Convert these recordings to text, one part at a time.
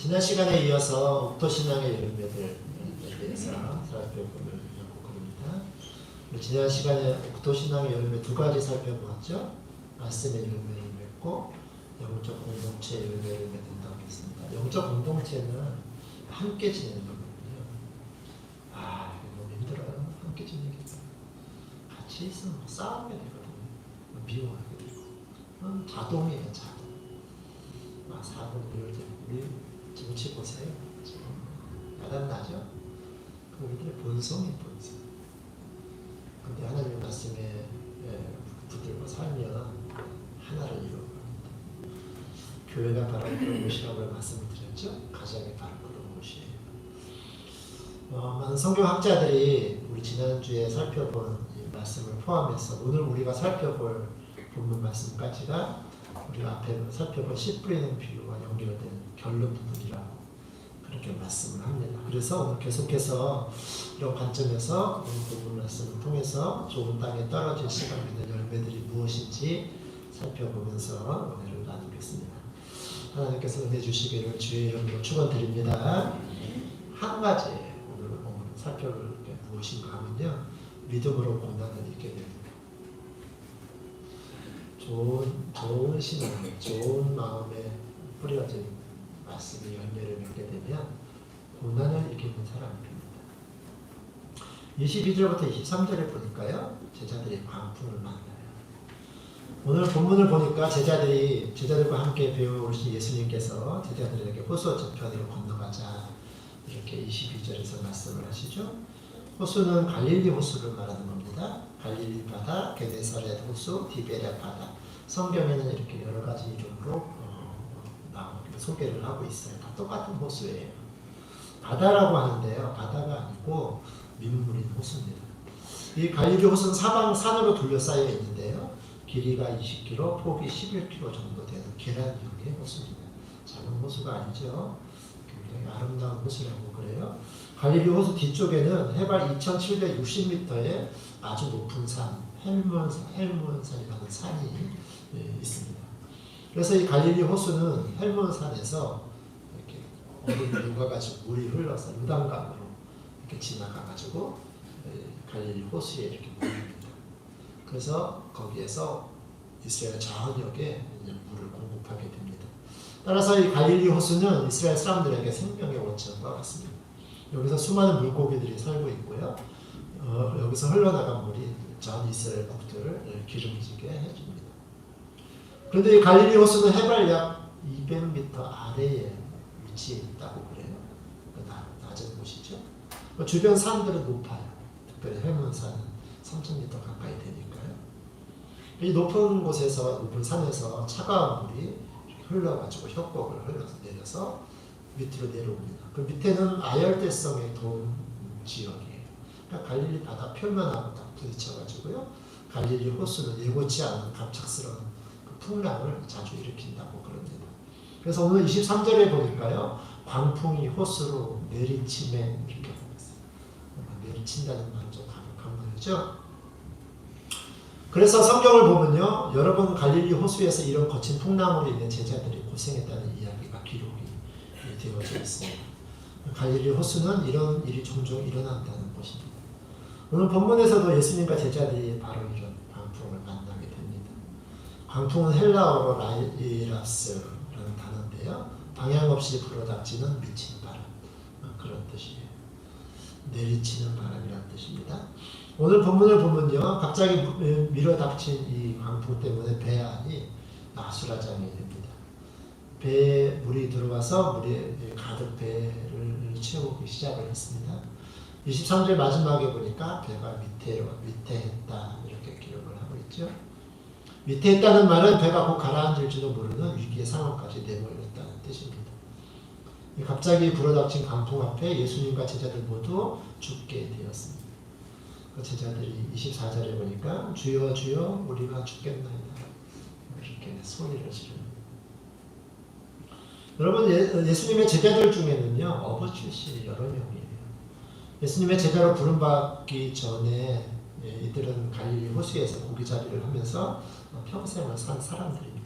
지난 시간에 이어서 옥토신앙의 열매들에 대해서 살펴보려고 합니다. 지난 시간에 옥토신앙의 열매 두 가지 살펴보았죠. 말씀의 열매를 맺고 영적 공동체 열매를 맺는다고 했습니다. 영적 공동체는 함께 지내는 거거든요. 아, 너무 힘들어요. 함께 지내기. 같이 있으면 뭐 싸우게 되거든요. 뭐 미워하게 되고. 그건 자동이에요, 자동. 아, 사고 이럴 때 정치 보세요. 지금 야단나죠? 그 우리들의 본성이 본성. 근데 하나님 말씀에 예, 붙들고 살면 하나를 이루어갑니다. 교회가 바로 그런 곳이라고 말씀을 드렸죠? 가정이 바로 그런 곳이에요. 어, 많은 성경학자들이 우리 지난주에 살펴본 이 말씀을 포함해서 오늘 우리가 살펴볼 본문 말씀까지가 우리가 앞에 살펴본 씨 뿌리는 비유와 연결된 결론 부분이라고 그렇게 말씀을 합니다. 그래서 오늘 계속해서 이런 관점에서 오늘 본문 말씀을 통해서 좋은 땅에 떨어질 시간 있는 열매들이 무엇인지 살펴보면서 은혜를 나누겠습니다. 하나님께서 은혜 주시기를 주의 이름으로 축원드립니다. 한 가지 오늘 살펴볼 게 무엇인가 하면요. 믿음으로 고난을 잊게 됩니다. 좋은 좋은 신앙, 좋은 마음에 뿌려진 말씀이 열매를 맺게 되면 고난을 이기는 사람이 됩니다. 22절부터 23절에 보니까요. 제자들이 광풍을 만나요. 오늘 본문을 보니까 제자들이 제자들과 함께 배워오신 예수님께서 제자들에게 호수 저편으로 건너가자 이렇게 22절에서 말씀을 하시죠. 호수는 갈릴리 호수를 말하는 겁니다. 갈릴리 바다, 게네사렛 호수, 디베랴 바다. 성경에는 이렇게 여러 가지 이름으로 소개를 하고 있어요. 다 똑같은 호수예요. 바다라고 하는데요. 바다가 아니고 민물인 호수입니다. 이 갈릴리 호수는 사방 산으로 둘러싸여 있는데요. 길이가 20km, 폭이 11km 정도 되는 계란형의 호수입니다. 작은 호수가 아니죠. 굉장히 아름다운 호수라고 그래요. 갈릴리 호수 뒤쪽에는 해발 2,760m의 아주 높은 산, 헬몬산, 헬몬산이라는 산이 예, 있습니다. 그래서 이 갈릴리 호수는 헬몬산에서 이렇게 얼음이 녹아가지고 물이 흘러서 요단강으로 이렇게 지나가 가지고 예, 갈릴리 호수에 이렇게 모입니다. 그래서 거기에서 이스라엘 자원역에 물을 공급하게 됩니다. 따라서 이 갈릴리 호수는 이스라엘 사람들에게 생명의 원천과 같습니다. 여기서 수많은 물고기들이 살고 있고요. 어, 여기서 흘러나간 물이 전 이스라엘 국들을 기름지게 해줍니다. 그런데 이 갈릴리 호수는 해발 약 200m 아래에 위치해 있다고 그래요. 그 낮- 낮은 곳이죠. 그 주변 산들은 높아요. 특별히 해문산은 3,000m 가까이 되니까요. 이 높은 곳에서 높은 산에서 차가운 물이 흘러가지고 협곡을 흘러서 내려서 밑으로 내려옵니다. 그 밑에는 아열대성의 동 지역이에요. 그러니까 갈릴리 바다 표면하고 딱 부딪혀가지고요. 갈릴리 호수는 예고치 않은 갑작스러운 그 풍랑을 자주 일으킨다고 그럽니다. 그래서 오늘 23절에 보니까요. 광풍이 호수로 내리침에 이렇게 하고 있어요. 내리친다는 말은 좀 가격한 말이죠. 그래서 성경을 보면요. 여러분 갈릴리 호수에서 이런 거친 풍랑으로 인해 제자들이 고생했다는 이야기가 기록이 되어져 있습니다. 갈릴리 호수는 이런 일이 종종 일어난다는 것입니다. 오늘 본문에서도 예수님과 제자들이 바로 이런 광풍을 만나게 됩니다. 광풍은 헬라어로 라이라스라는 단어인데요. 방향 없이 불어닥치는 미친 바람 어, 그런 뜻이에요. 내리치는 바람이라는 뜻입니다. 오늘 본문을 보면요, 갑자기 무- 밀어닥친 이 광풍 때문에 배 안이 아수라장이 됩니다. 배에 물이 들어와서 물에 가득 배를 채우기 시작을 했습니다. 23절 마지막에 보니까 배가 밑에로 밑에 했다 이렇게 기록을 하고 있죠. 밑에 했다는 말은 배가 곧 가라앉을지도 모르는 위기의 상황까지 내몰렸다는 뜻입니다. 이 갑자기 불어닥친 강풍 앞에 예수님과 제자들 모두 죽게 되었습니다. 그 제자들이 24절에 보니까 주여 주여 우리가 죽겠나이다 이렇게 소리를 지릅니다. 여러분 예, 예수님의 제자들 중에는요 어부 출신이 여러 명이에요. 예수님의 제자로 부름받기 전에 예, 이들은 갈릴리 호수에서 고기자리를 하면서 평생을 산 사람들입니다.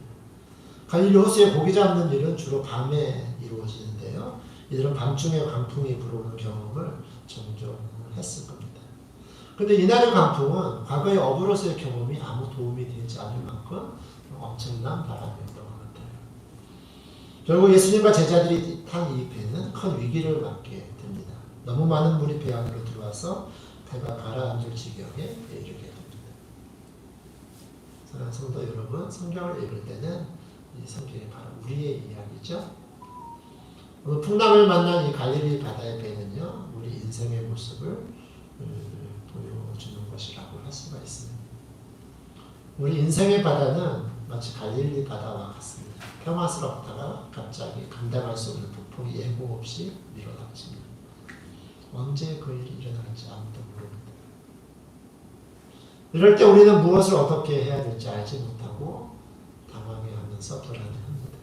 갈릴리 호수에 고기 잡는 일은 주로 밤에 이루어지는데요. 이들은 밤중에 강풍이 불어오는 경험을 종종 했을 겁니다. 그런데 이날의 강풍은 과거의 어브로스의 경험이 아무 도움이 되지 않을 만큼 엄청난 바람이었던 것 같아요. 결국 예수님과 제자들이 탄 이 배는 큰 위기를 맞게 됩니다. 너무 많은 물이 배 안으로 들어와서 배가 가라앉을 지경에 이르게 됩니다. 사랑하는 성도 여러분, 성경을 읽을 때는 이 성경이 바로 우리의 이야기죠. 오늘 풍랑을 만난 이 갈릴리 바다의 배는요, 우리 인생의 모습을 음, 보여주는 것이라고 할 수가 있습니다. 우리 인생의 바다는 마치 갈릴리 바다와 같습니다. 평화스럽다가 갑자기 감당할 수 없는 폭풍이 예고 없이 밀어닥칩니다. 언제 그 일이 일어날지 아무도. 이럴 때 우리는 무엇을 어떻게 해야 될지 알지 못하고 당황해하면서 불안해합니다.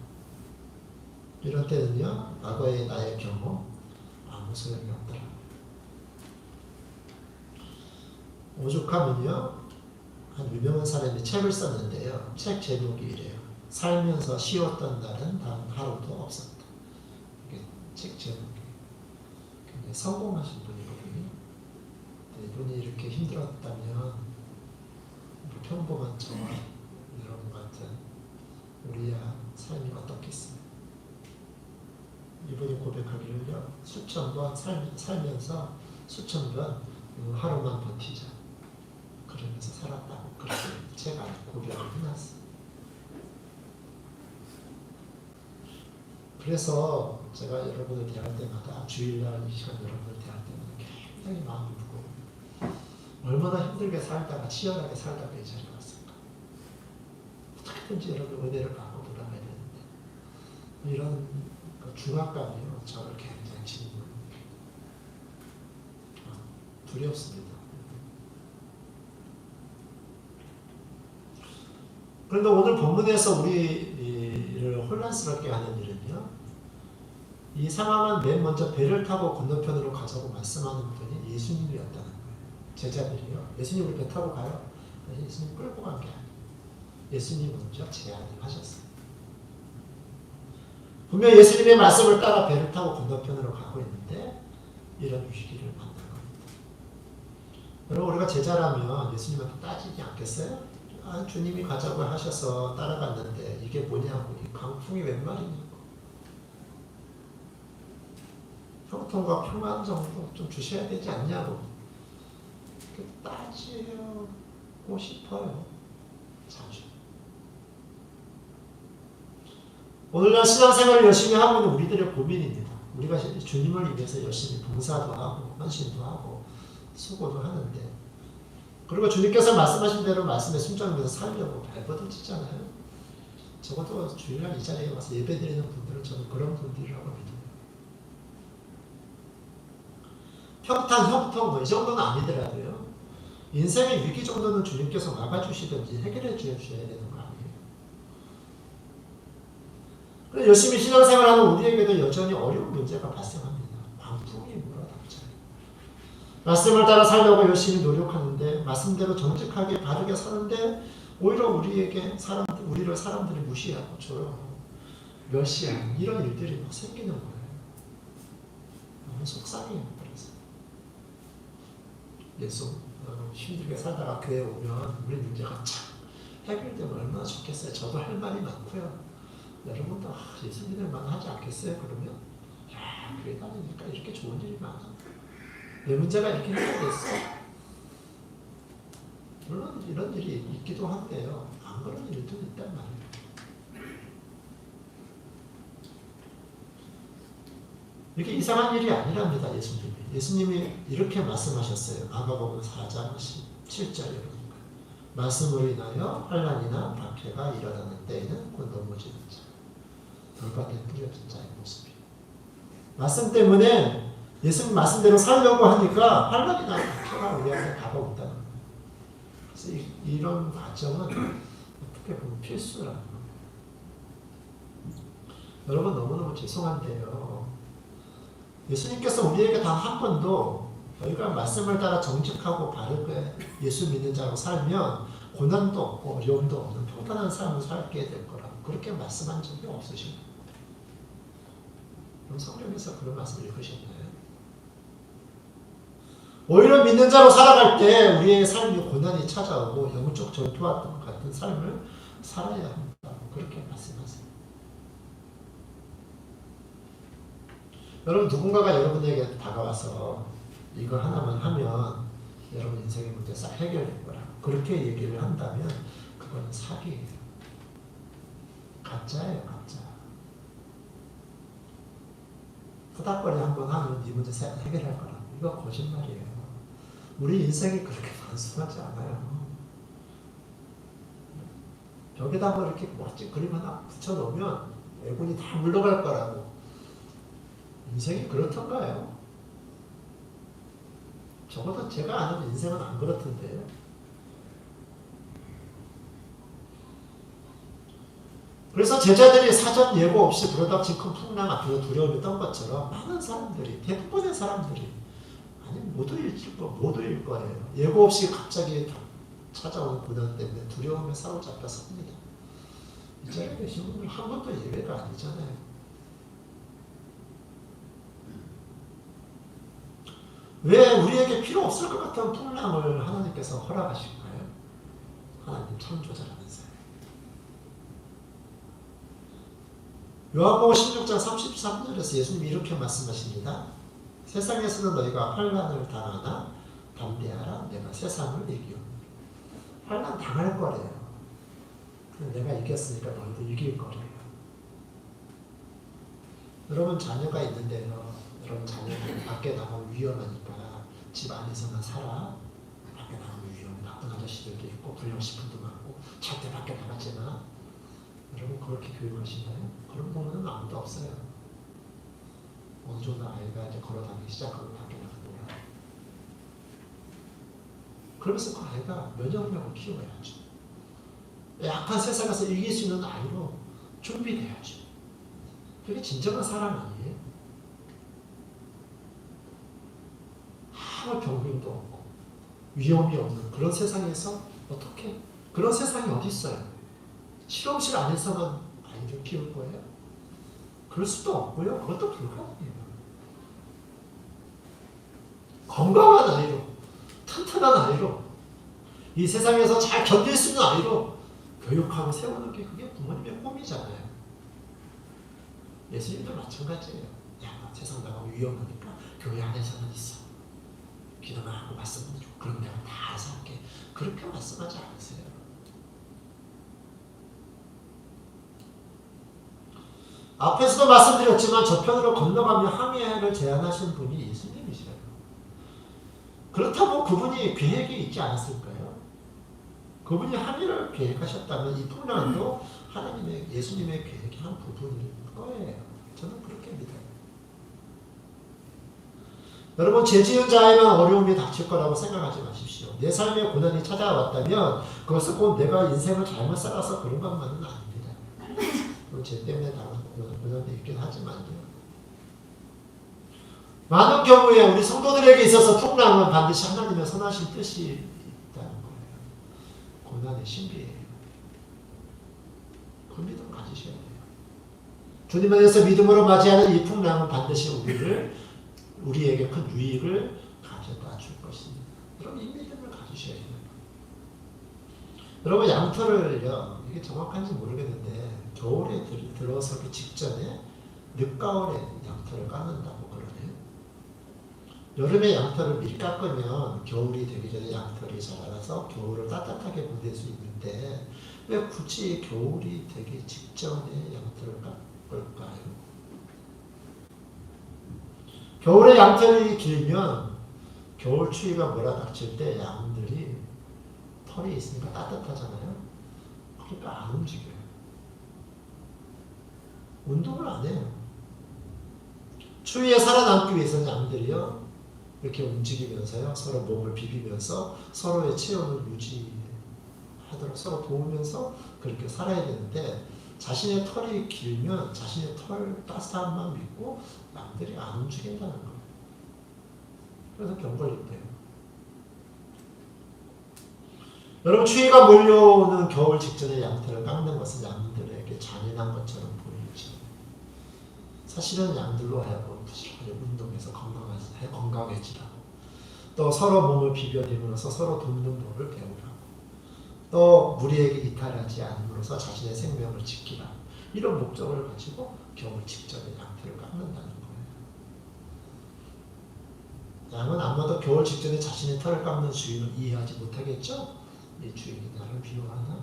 이런 때는요, 과거의 나의 경험 아무 소용이 없더라. 오죽하면요, 한 유명한 사람이 책을 썼는데요. 책 제목이 이래요. 살면서 쉬었던 날은 단 하루도 없었다. 이게 책 제목이 굉장히 성공하신 분이거든요. 근데 이분이 이렇게 힘들었다면 뭐 평범한 저와 여러분 같은 우리야 삶이 어떻겠어요? 이분이 고백하기를요 수천 번 살, 살면서 수천 번 음, 하루만 버티자 그러면서 살았다고 그렇게 제가 고백을 해놨어요. 그래서 제가 여러분을 대할 때마다 주일날 이 시간 여러분을 대할 때마다 굉장히 마음이. 얼마나 힘들게 살다가 치열하게 살다가 이 자리에 왔을까. 어떻게든지 여러분 은혜를 받고 돌아가야 되는데 이런 그 중압감이요 저를 굉장히 짓는 아, 두렵습니다. 그런데 오늘 본문에서 우리를 혼란스럽게 하는 일은요. 이 상황은 맨 먼저 배를 타고 건너편으로 가자고 말씀하는 분이 예수님이었다는. 제자들이요. 예수님 우리 배 타고 가요. 예수님 끌고 간 게 아니에요. 예수님 먼저 제안을 하셨어요. 분명 예수님의 말씀을 따라 배를 타고 건너편으로 가고 있는데 이런 위기를 만난 겁니다. 여러분 우리가 제자라면 예수님한테 따지지 않겠어요? 아, 주님이 가자고 하셔서 따라갔는데 이게 뭐냐고 이 강풍이 웬 말이냐고 형통과 평안 정도 좀 주셔야 되지 않냐고 따지고 싶어요 자주 오늘날 신앙생활을 열심히 하고 있는 우리들의 고민입니다 우리가 주님을 위해서 열심히 봉사도 하고 헌신도 하고 수고도 하는데 그리고 주님께서 말씀하신 대로 말씀에 순종하면서 살려고 발버둥치잖아요. 적어도 주일날 이 자리에 와서 예배드리는 분들은 저는 그런 분들이라고 믿어요. 평탄, 형통 뭐 이 정도는 아니더라도요. 인생의 위기 정도는 주님께서 막아주시든지 해결해 주셔야 되는 거 아니에요. 열심히 신앙생활하는 우리에게도 여전히 어려운 문제가 발생합니다. 광풍이 몰아닥쳐요. 말씀을 따라 살려고 열심히 노력하는데 말씀대로 정직하게 바르게 사는데 오히려 우리에게 사람 우리를 사람들이 무시하고 조롱하고 멸시하는 이런 일들이 막 생기는 거예요. 너무 속상해요. 그래서 예수 어, 힘들게 살다가 교회 오면 우리 문제가 참 해결되면 얼마나 좋겠어요. 저도 할 말이 많고요. 여러분도 아, 예수 믿을 만 하지 않겠어요? 그러면 야 교회 다니니까 이렇게 좋은 일이 많아. 내 문제가 이렇게 해결됐어. 물론 이런 일이 있기도 한데요. 안 그런 일도 있단 말이에요. 이게 이상한 일이 아니랍니다. 예수님이. 예수님이 이렇게 말씀하셨어요. 마가복음 4장 17절에 보니까 말씀으로 인하여 환란이나 박해가 일어나는 때에는 곧 넘어지는 자, 돌밭에 뿌려진 자의 모습이에요. 말씀 때문에 예수님 말씀대로 살려고 하니까 환란이나 박해가 우리한테 다가온다는 거예요. 이, 이런 과정은 어떻게 보면 필수라는 거예요. 여러분 너무너무 죄송한데요. 예수님께서 우리에게 단 한 번도 너희가 말씀을 따라 정직하고 바르게 예수 믿는 자로 살면 고난도 없고 어려움도 없는 평탄한 삶을 살게 될 거라고 그렇게 말씀한 적이 없으신 거예요. 그럼 성경에서 그런 말씀을 읽으셨나요? 오히려 믿는 자로 살아갈 때 우리의 삶이 고난이 찾아오고 영적 전투와 같은 삶을 살아야 한다고 그렇게 말씀하세요. 여러분 누군가가 여러분에게 다가와서 이거 하나만 하면 여러분 인생의 문제 싹 해결될 거라 그렇게 얘기를 한다면 그건 사기예요. 가짜예요, 가짜. 후닥거리 한번 하면 네 문제 싹 해결할 거라 이거 거짓말이에요. 우리 인생이 그렇게 단순하지 않아요. 벽에다 뭐 이렇게 멋진 그림 하나 붙여놓으면 애군이 다 물러갈 거라고. 인생이 그렇던가요? 적어도 제가 아는 인생은 안 그렇던데요. 그래서 제자들이 사전 예고 없이 불어닥친 큰 풍랑 앞에서 두려움이 떤 것처럼 많은 사람들이 대부분의 사람들이 아니 모두일 거 모두일 거예요. 예고 없이 갑자기 찾아온 고난 때문에 두려움에 사로잡혀 섭니다. 이 자리에 계신 분들 한 번도 예외가 아니잖아요. 왜 우리에게 필요 없을 것 같은 풍랑을 하나님께서 허락하실까요? 하나님 창조자라면서요. 요한복음 16장 33절에서 예수님이 이렇게 말씀하십니다. 세상에서는 너희가 환란을 당하나 담대하라 내가 세상을 이기오. 환란 당할 거래요. 내가 이겼으니까 너희도 이길 거래요. 여러분 자녀가 있는데요. 여러분 자녀가 밖에 나가면 위험하니까 집 안에서만 살아. 밖에 나가면 위험해. 나쁜 아저씨들도 있고 불량식품도 많고 절대 밖에 나가지 마. 여러분 그렇게 교육하시나요? 그런 부모는 아무도 없어요. 어느 정도 아이가 이제 걸어다니기 시작하고 밖에 나갑니다. 그러면서 그 아이가 면역력을 키워야죠. 약한 세상에서 이길 수 있는 아이로 준비돼야죠. 그게 진정한 사람 아니에요? 아무 병균도 없고 위험이 없는 그런 세상에서 어떻게 그런 세상이 어디 있어요? 실험실 안에서만 아이를 키울 거예요? 그럴 수도 없고요. 그것도 불가능해요. 건강한 아이로, 튼튼한 아이로, 이 세상에서 잘 견딜 수 있는 아이로 교육하고 세우는 게 그게 부모님의 꿈이잖아요. 예수님도 마찬가지예요. 야, 세상 나가면 위험하니까 교회 안에서만 있어. 기도만 하고 말씀만 해주고 그럼 내가 다 할게. 그렇게 말씀하지 않으세요. 앞에서도 말씀드렸지만 저편으로 건너가며 항해를 제안하신 분이 예수님이시래요. 그렇다고 그분이 계획이 있지 않았을까요? 그분이 항해를 계획하셨다면 이 풍랑도 하나님의 예수님의 계획의 한 부분일 거예요. 저는 그렇게 믿어요. 여러분 죄 지은 자에만 어려움이 닥칠 거라고 생각하지 마십시오. 내 삶에 고난이 찾아왔다면 그것은 꼭 내가 인생을 잘못 살아서 그런 것만은 아닙니다. 죄 때문에 당한 고난도 있긴 하지만요. 많은 경우에 우리 성도들에게 있어서 풍랑은 반드시 하나님의 선하신 뜻이 있다는 거예요. 고난의 신비예요. 그 믿음 가지셔야 돼요. 주님 안에서 믿음으로 맞이하는 이 풍랑은 반드시 우리를 우리에게 큰 유익을 가져다 줄 것입니다. 이 믿음을 가지셔야 돼요. 여러분 양털을요 이게 정확한지 모르겠는데 겨울에 들, 들어서기 직전에 늦가을에 양털을 깎는다고 그러네요. 여름에 양털을 미리 깎으면 겨울이 되기 전에 양털이 자라서 겨울을 따뜻하게 보낼 수 있는데 왜 굳이 겨울이 되기 직전에 양털을 깎을까요? 겨울에 양털이 길면 겨울 추위가 몰아닥칠 때 양들이 털이 있으니까 따뜻하잖아요. 그러니까 안 움직여요. 운동을 안 해요. 추위에 살아남기 위해서는 양들이요. 이렇게 움직이면서요. 서로 몸을 비비면서 서로의 체온을 유지하도록 서로 도우면서 그렇게 살아야 되는데 자신의 털이 길면 자신의 털 따스함만 믿고 남들이 안 움직인다는 거예요. 그래서 병 걸린대요. 여러분 추위가 몰려오는 겨울 직전에 양털을 깎는 것은 양들에게 잔인한 것처럼 보이죠. 사실은 양들로 하여금 부지런히 운동해서 건강해, 건강해지라고 또 서로 몸을 비벼대면서 서로 돕는 법을 배우라고 또 무리에게 이탈하지 않음으로써 자신의 생명을 지키라 이런 목적을 가지고 겨울 직전에 양털을 깎는다는. 양은 아마도 겨울 직전에 자신의 털을 깎는 주인을 이해하지 못하겠죠? 이 주인이 나를 미워하나?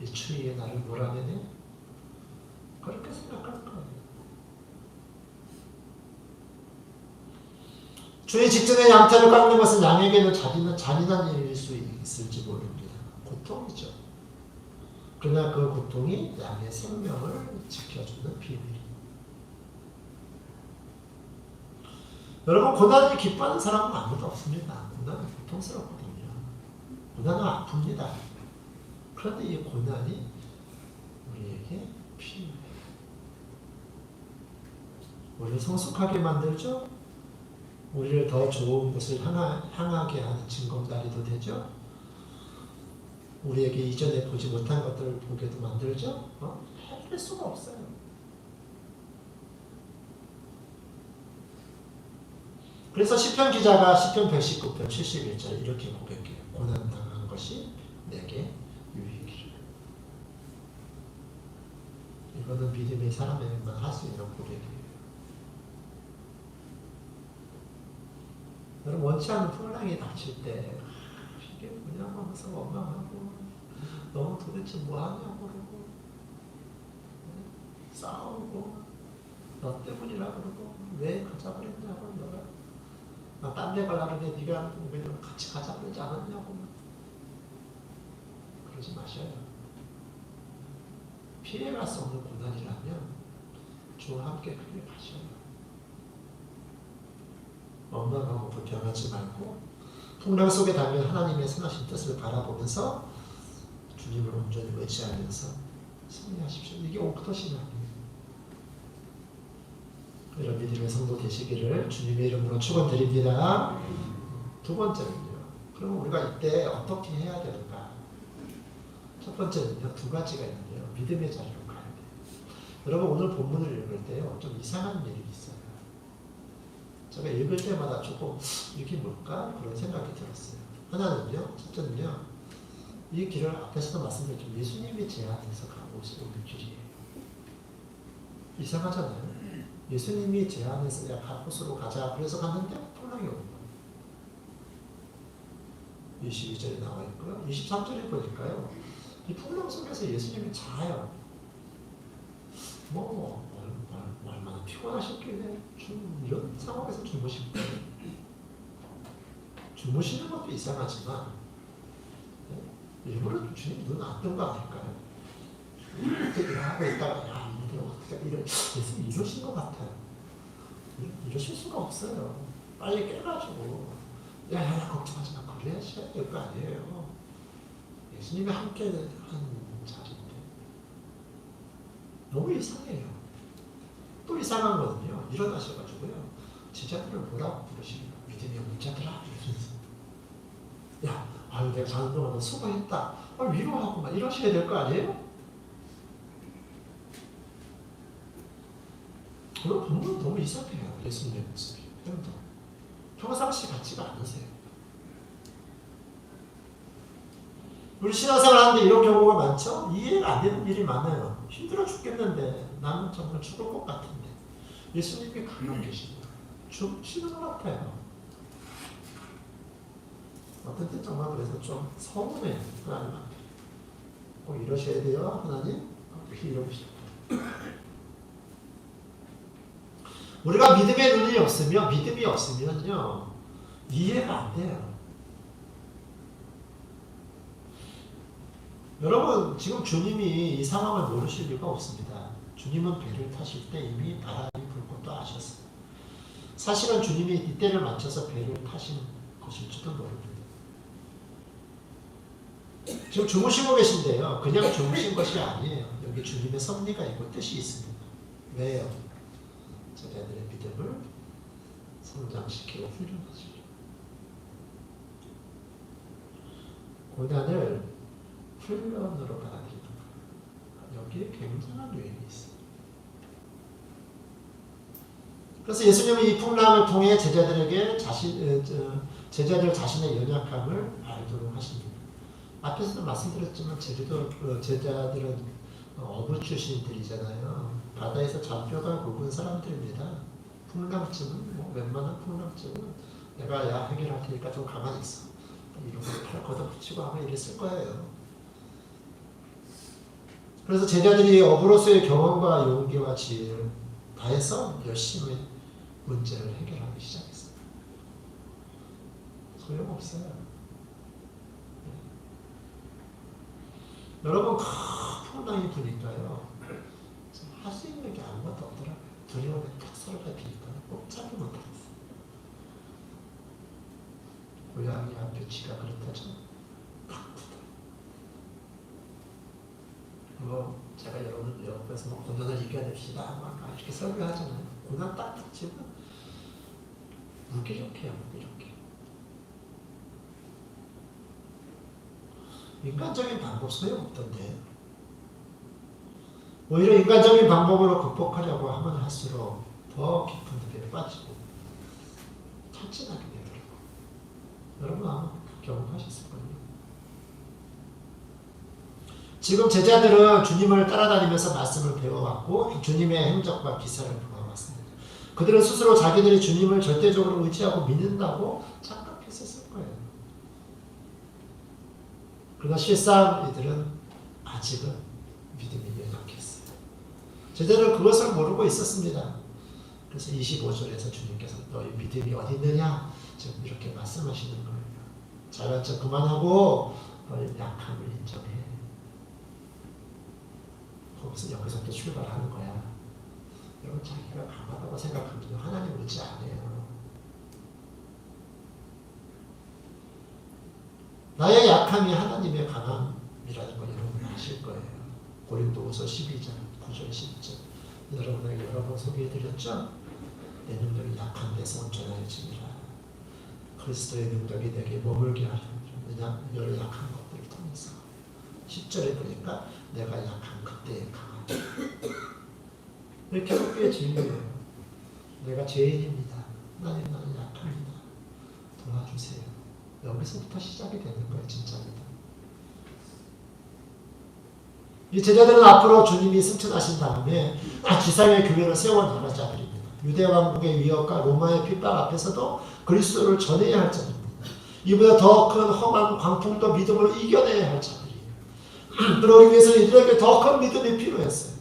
이 추위에 나를 몰아내네? 그렇게 생각할 거예요. 주의 직전에 양털을 깎는 것은 양에게는 잔인한, 잔인한 일일 수 있을지 모릅니다. 고통이죠. 그러나 그 고통이 양의 생명을 지켜주는 비밀입니다. 여러분 고난을 기뻐하는 사람은 아무도 없습니다. 고난은 고통스럽거든요. 고난은 아픕니다. 그런데 이 고난이 우리에게 필요해요. 우리를 성숙하게 만들죠. 우리를 더 좋은 곳을 향하, 향하게 하는 징검다리도 되죠. 우리에게 이전에 보지 못한 것들을 보게도 만들죠. 어? 해낼 수가 없어요. 그래서 시편 기자가 시편 119편 71절 이렇게 고백해요. 고난 당한 것이 내게 유익이라. 이거는 믿음의 사람에게만 할 수 있는 고백이에요. 여러분 원치 않는 풍랑이 닥칠 때 이게 뭐냐 하면서 원망하고 너 도대체 뭐 하냐고 그러고 싸우고 너 때문이라 그러고 왜 가자 그랬냐고 너가 나딴 데 가려는데 네가 왜 같이 가자 그러지 않았냐고 그러지 마셔요. 피해갈 수 없는 고난이라면 주와 함께 그렇게 가셔요. 원망하고 불평하지 말고 풍랑 속에 닿으면 하나님의 선하신 뜻을 바라보면서 주님을 온전히 의지하면서 승리하십시오. 이게 옥토신앙이에요. 이런 믿음의 성도 되시기를 주님의 이름으로 축원드립니다. 두 번째는요. 그럼 우리가 이때 어떻게 해야 되는가? 첫 번째는요. 두 가지가 있는데요. 믿음의 자리로 가야 돼요. 여러분 오늘 본문을 읽을 때요. 좀 이상한 일이 있어요. 제가 읽을 때마다 조금 이게 뭘까 그런 생각이 들었어요. 하나는요, 첫째는요, 이 길을 앞에서도 말씀드렸죠. 예수님이 제안해서 가고 오는 길이에요. 이상하잖아요. 예수님이 제안해서 야 가곳으로 가자. 그래서 갔는데 풍랑이 오는 거예요. 22절에 나와 있고요. 23절에 보니까요. 이 풍랑 속에서 예수님이 자요. 뭐 얼마나 피곤하셨길래 좀 이런 상황에서 거예요. 주무시는 것도 이상하지만 네? 일부러 주님 눈 안 뜬 거 아닐까요? 이렇게 하고 있다가 야 이게 어떻게 이러 예수님 이러신 것 같아요. 이러실 수가 없어요. 빨리 깨가지고 야야 걱정하지 마 그래야지 될거 아니에요. 예수님이 함께 한 자리인데 너무 이상해요. 또 이상한 거는요. 일어나셔가지고요. 제자들을 뭐라고 부르시냐. 믿음의 문자들아. 야, 아유, 내가 자는 동안 수고했다. 아, 위로하고 막 이러셔야 될 거 아니에요? 그런 본문 너무 이상해요. 예수님의 모습이. 여러분 평상시 같지가 않으세요. 우리 신앙생활 하는데 이런 경우가 많죠? 이해가 안 되는 일이 많아요. 힘들어 죽겠는데 나는 정말 죽을 것 같은데 예수님이 가만 계십니다. 죽시는 것 같아요. 어떤 때 정말 그래서 좀 서운해요. 하나님한테. 꼭 이러셔야 돼요, 하나님? 이러고 싶다. 우리가 믿음의 눈이 없으면, 믿음이 없으면요, 이해가 안 돼요. 여러분 지금 주님이 이 상황을 모르실 리가 없습니다. 주님은 배를 타실 때 이미 바람이 불 것도 아셨어요. 사실은 주님이 이때를 맞춰서 배를 타신 것일지도 모릅니다. 지금 주무시고 계신데요. 그냥 주무신 것이 아니에요. 여기 주님의 섭리가 있고 뜻이 있습니다. 왜요? 제자들의 믿음을 성장시키고 훈련하시죠. 고난을 훈련으로 받아들이는 거예요. 여기에 굉장한 요인이 있어요. 그래서 예수님은 이 풍랑을 통해 제자들에게 자신, 제자들 자신의 연약함을 알도록 하십니다. 앞에서도 말씀드렸지만 제주도 어, 제자들은 어부 출신들이잖아요. 바다에서 잔뼈가 굵은 사람들입니다. 풍랑증은 뭐 웬만한 풍랑증은 내가 야 해결할 테니까 좀 가만히 있어. 이런 걸팔 걷어붙이고 아마 이랬을 거예요. 그래서 제자들이 어부로서의 경험과 용기와 지혜를 다해서 열심히 문제를 해결하기 시작했어요. 소용없어요. 여러분 큰 풍랑이 부니까요. 할 수 있는 게 아무것도 없더라고요. 두려움에 딱 서로가 비니까 꼭 잡으면 되겠어요. 고양이 앞에 쥐가 그렇다죠. 그거 제가 여러분 옆에서 뭐 고난을 이겨냅시다 막 이렇게 설교하잖아요. 고난 딱 붙이면 무기력해요, 무기력해. 인간적인 방법 소용없던데. 오히려 인간적인 방법으로 극복하려고 하면 할수록 더 깊은 늪에 빠지고 탈진하게 되더라고요. 여러분 아마 그 경험하셨을 거예요. 지금 제자들은 주님을 따라다니면서 말씀을 배워왔고 주님의 행적과 기사를 보아왔습니다. 그들은 스스로 자기들이 주님을 절대적으로 의지하고 믿는다고 착각했었을 거예요. 그러나 실상 이들은 아직은 믿음이 연약했어요. 제자들은 그것을 모르고 있었습니다. 그래서 25절에서 주님께서 너희 믿음이 어디 있느냐 지금 이렇게 말씀하시는 거예요. 잘난 척 그만하고 너희 약함을 인정해. 거기서 여기서 또 출발하는 거야. 여러분 자기가 강하다고 생각하면 하나님 안 해요. 나의 약함이 하나님의 강함이라는 걸 여러분 아실 거예요. 고린도후서 12장 9절 10절 여러분에게 여러 번 소개해드렸죠? 내 능력이 약한 데서 온전해집니다. 그리스도의 능력이 내게 머물게 왜냐 여러 약한 것들을 통해서 10절에 보니까 내가 약한 그때의 강함 이렇게 함께 진리예요. 내가 죄인입니다. 하나님 나는 약합니다. 도와주세요. 여기서부터 시작이 되는 거예요, 진짜입니다. 이 제자들은 앞으로 주님이 승천하신 다음에 지상의 교회를 세워 나갈 자들입니다. 유대 왕국의 위협과 로마의 핍박 앞에서도 그리스도를 전해야 할 자들입니다. 이보다 더 큰 험한 광풍도 믿음으로 이겨내야 할 자들이에요. 그러기 위해서 이들에게 더 큰 믿음이 필요했어요.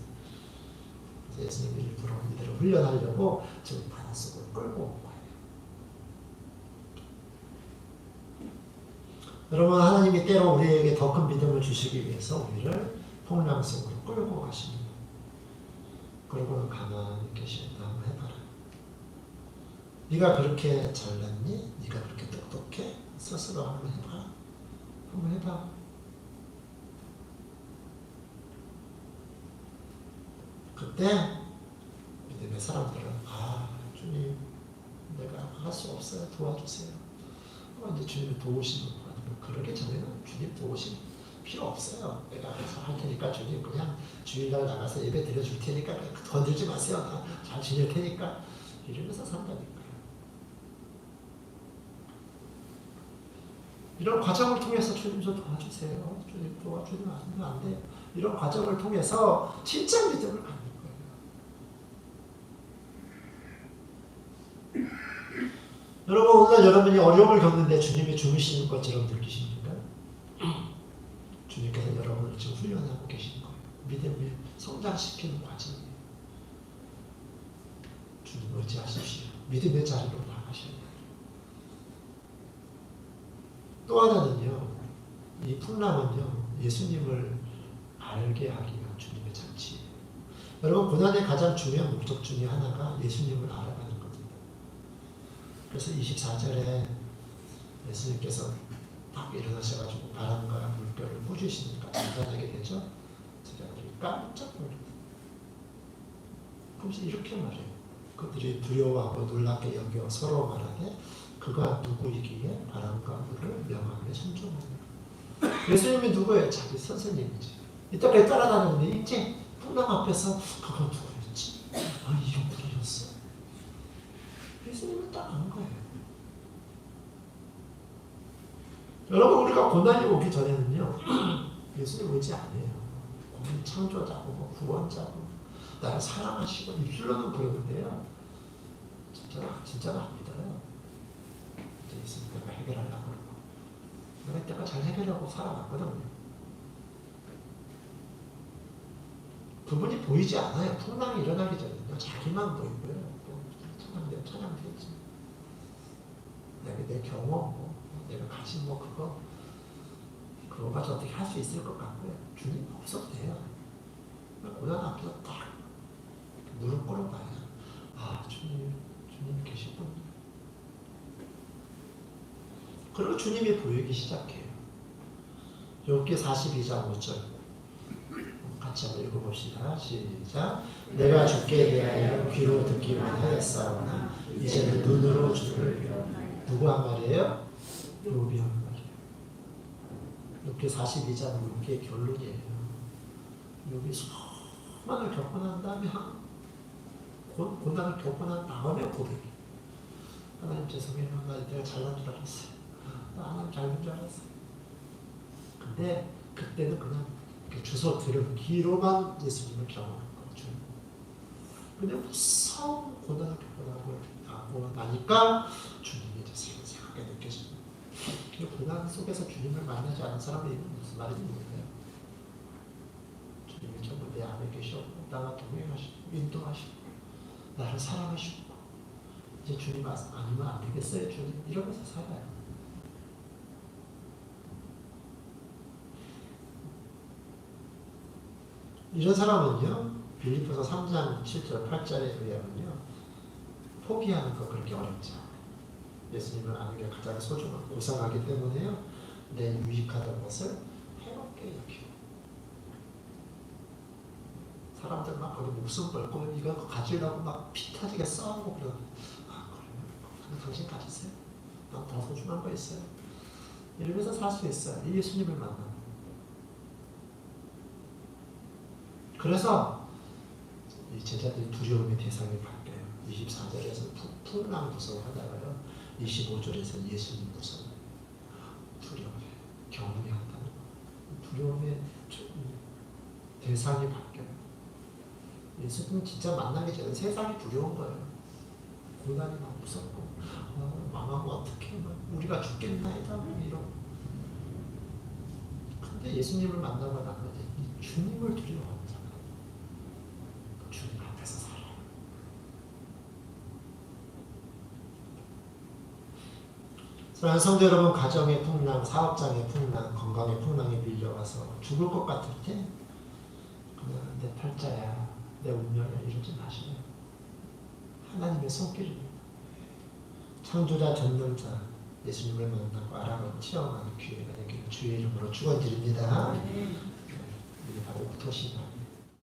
예수님이 일부러 이들을 훈련하려고 지금 바닷속으로 끌고 온 거예요. 여러분 하나님이 때로 우리에게 더 큰 믿음을 주시기 위해서 우리를 풍랑 속으로 끌고 가십니다. 그러고는 가만히 계시다 한번 해봐라. 네가 그렇게 잘났니? 네가 그렇게 똑똑해? 스스로 한번 해봐. 한번 해봐. 그때 믿음의 사람들은 아 주님 내가 할 수 없어요 도와주세요. 어, 이제 주님이 도우시는 거예요. 그러기 전에는 주님 도우심 필요 없어요. 내가 알아서 할 테니까 주님 그냥 주일날 나가서 예배 드려줄 테니까 건들지 마세요. 나 잘 지낼 테니까 이러면서 산다니까요. 이런 과정을 통해서 주님 좀 도와주세요. 주님 도와주면 안, 안 돼요. 이런 과정을 통해서 진짜 믿음을 갖는 거예요. 여러분 오늘 여러분이 어려움을 겪는데 주님이 주무시는 것처럼 느끼십니까? 주님께서 여러분을 지금 훈련하고 계신 거예요. 믿음을 성장시키는 과정이에요. 주님 의지하십시오. 믿음의 자리로 나가셔야 돼요. 또 하나는요. 이 풍랑은요. 예수님을 알게 하기 위한 주님의 장치예요. 여러분 고난의 가장 중요한 목적 중에 하나가 예수님을 겁니다. 그래서 24절에 예수님께서 딱 일어나셔가지고 바람과 물결을 꾸짖으니까 나타나게 되죠. 제자들이 깜짝 놀랍니다. 그러면서 이렇게 말해요. 그들이 두려워하고 놀랍게 여겨 서로 말하되 그가 누구이기에 바람과 물을 명하며 선종하느냐. 예수님이 누구예요? 자기 선생님이지. 이때까지 따라다녔는데 이제 풍랑 앞에서 그가 누구였지? 아 이런 분이었어. 따라간 거예요. 여러분 우리가 고난이 오기 전에는요 예수님 오지 않아요. 고난 창조자고 뭐 구원자고 나를 사랑하시고 입술로는 그러는데요. 진짜 진짜는 안 믿어요. 이제 예수님 내가 해결하려고 그러고 내가 이때까지 잘 해결하고 살아왔거든요. 그분이 보이지 않아요. 풍랑이 일어나기 전에요. 자기만 보이고요. 또 찬양되면 찬양되지. 내가 내 경험, 뭐, 내가 가진 뭐 그거 그거 가지고 어떻게 할 수 있을 것 같고요. 주님 없어도 돼요. 고난 앞에서 딱 무릎 꿇어봐요. 아 주님, 주님 계시군. 그리고 주님이 보이기 시작해요. 욥기 42장 5절 같이 한번 읽어봅시다. 시작. 내가 주께 대하여 귀로 듣기만 하였사오나 이제는 눈으로 주를 누구 한 말이에요? 욥이 한 말이에요. 욥기 42장 욥기의 결론이에요. 욥이 수많은 겪고 난 다음에 고난을 겪고 난 다음에 고백이 하나님 죄송해요. 나 내가 잘난 줄 알았어요. 나 하나님 잘난 줄 알았어요. 근데 그때는 그냥 이렇게 주소 들은 귀로만 예수님을 경험한 거죠. 근데 무서운 고난을 겪고 나니까 주님이 이제 생생하게 느껴집니다. 그 고난 속에서 주님을 만나지 않은 사람이 무슨 말인지 모르겠어요. 주님이 전부 내 안에 계시고 나와 동행하시고 인도하시고 나를 사랑하시고 이제 주님 아- 아니면 안 되겠어요 주님 이러면서 살아요. 이런 사람은요 빌리포서 3장 7절 8절에 의하면요 포기하는 거 그렇게 어렵지. 예수님을 아는 게 가장 소중하고 고상하기 때문에요 내 유익하던 것을 해롭게 여기고. 사람들 막 거기 목숨 걸고 이거 가지려고 막 피 터지게 싸우고 그러는 아 그러면 당신 가지세요? 난 더 소중한 거 있어요. 이러면서 살 수 있어요. 이 예수님을 만나면 그래서 이 제자들이 두려움의 대상이 바뀌어요 24절에서 풍랑 무서워하다가요. 25절에서 예수님 무서워 두려워해 경험이 한다는 거. 두려움의 대상이 바뀌어요. 예수님 진짜 만나기 전에 세상이 두려운 거예요. 고난이 막 무섭고, 어, 망하면 막 우리가 죽겠나이다, 뭐 이런. 근데 예수님을 만나고 나면 이 주님을 두려워하잖아. 주님 앞에서 살아. 사랑하는 성도 여러분, 가정의 풍랑, 사업장의 풍랑, 건강의 풍랑이 밀려와서 죽을 것 같을 때, 그냥 내 팔자야, 내 운명이야 이러지 마시고 하나님의 손길입니다. 창조자 전능자 예수님을 만나고 알아가고 체험하는 기회가 되기를 주의 이름으로 축원드립니다. 이게 바로 오토시나